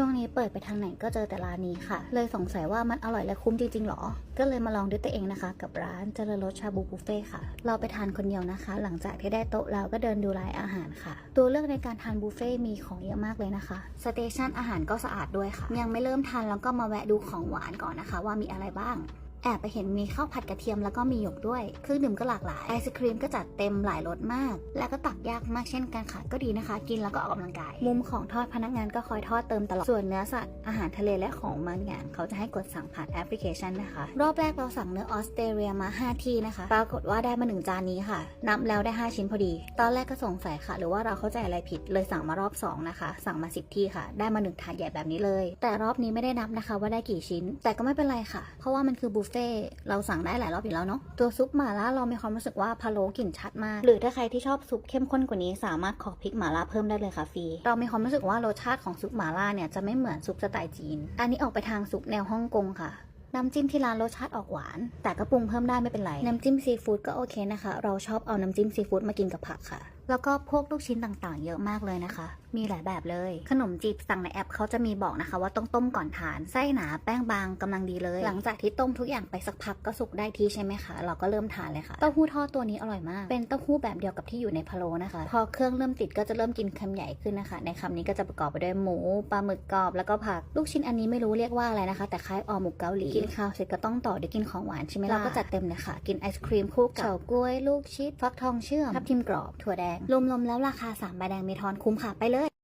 ช่วงนี้เปิดไปทางไหนก็เจอแต่ร้านนี้ค่ะ เลยสงสัยว่ามันอร่อยและคุ้มจริงๆหรอ ก็เลยมาลองด้วยตัวเองนะคะ กับร้านเจริญรสชาบูบุฟเฟ่ค่ะ เราไปทานคนเดียวนะคะ หลังจากที่ได้โต๊ะเราก็เดินดูรายอาหารค่ะ ตัวเลือกในการทานบุฟเฟ่มีของเยอะมากเลยนะคะ สเตชันอาหารก็สะอาดด้วยค่ะ ยังไม่เริ่มทานแล้วก็มาแวะดูของหวานก่อนนะคะ ว่ามีอะไรบ้าง แอบไปเห็นมีข้าวผัดกระเทียมแล้วก็มีหยกด้วย เครื่องดื่มก็หลากหลาย ไอศครีมก็จัดเต็มหลายรสมาก แล้วก็ตักยากมากเช่นกันค่ะ ก็ดีนะคะ กินแล้วก็ออกกำลังกาย มุมของทอดพนักงานก็คอยทอดเติมตลอด ส่วนเนื้อสัตว์ อาหารทะเลและของบางอย่างเขาจะให้กดสั่งผ่านแอปพลิเคชันนะคะ รอบแรกเราสั่งเนื้อออสเตรเลียมา 5 ที่นะคะ ปรากฏว่าได้มาหนึ่งจานนี้ค่ะ นับแล้วได้ 5 ชิ้นพอดี ตอนแรกก็สงสัยค่ะ หรือว่าเราเข้าใจอะไรผิด เลยสั่งมารอบ 2 นะคะ สั่งมา 10 ที่ค่ะ ได้มาหนึ่งถาดใหญ่แบบนี้เลย แต่รอบนี้ไม่ได้นับนะคะ ว่าได้กี่ชิ้น แต่ก็ไม่เป็นไรค่ะ เพราะว่ามันคือบุฟเฟ่เราสั่งได้หลายรอบอยู่แล้วเนาะตัวซุปหม่าล่าเรามีความรู้สึกว่าพะโล้กลิ่นชัดมาก หรือถ้าใครที่ชอบซุปเข้มข้นกว่านี้สามารถขอพริกหม่าล่าเพิ่มได้เลยค่ะฟรีเรามีความรู้สึกว่ารสชาติของซุปหม่าล่าเนี่ยจะไม่เหมือนซุปสไตล์จีน อันนี้ออกไปทางซุปแนวฮ่องกงค่ะน้ำจิ้มที่ร้านรสชาติออกหวาน แต่ก็ปรุงเพิ่มได้ไม่เป็นไร น้ำจิ้มซีฟู้ดก็โอเคนะคะ เราชอบเอาน้ำจิ้มซีฟู้ดมากินกับผักค่ะ แล้วก็พวกลูกชิ้นต่างๆ เยอะมากเลยนะคะ มีหลายแบบเลย ขนมจีบสั่งในแอปเขาจะมีบอกนะคะ ว่าต้องต้มก่อนทาน ไส้หนาแป้งบางกำลังดีเลย หลังจากที่ต้มทุกอย่างไปสักพักก็สุกได้ที่ใช่ไหมคะ เราก็เริ่มทานเลยค่ะ เต้าหู้ทอดตัวนี้อร่อยมาก เป็นเต้าหู้แบบเดียวกับที่อยู่ในพะโล้นะคะ พอเครื่องเริ่มติดก็จะเริ่มกินคำใหญ่ขึ้นนะคะ ในคำนี้ก็จะประกอบไปด้วยหมูปลาหมึกกรอบแล้วก็ผัก ลูกชิ้นอันนี้ไม่รู้เรียกว่าอะไรนะคะ แต่คล้ายออหมูเกาหลี กินข้าวเสร็จก็ต้องต่อด้วยกินของหวานใช่ไหมล่ะเราก็จัดเต็มเลยค่ะ กินไอศครีมคู่กับเฉาก๊วยลูกชิดฟักทองเชื่อมทับทิมกรอบถั่วแดงรวมๆแล้วราคา3ใบแดงเมทอนคุ้มค่ะไปเลย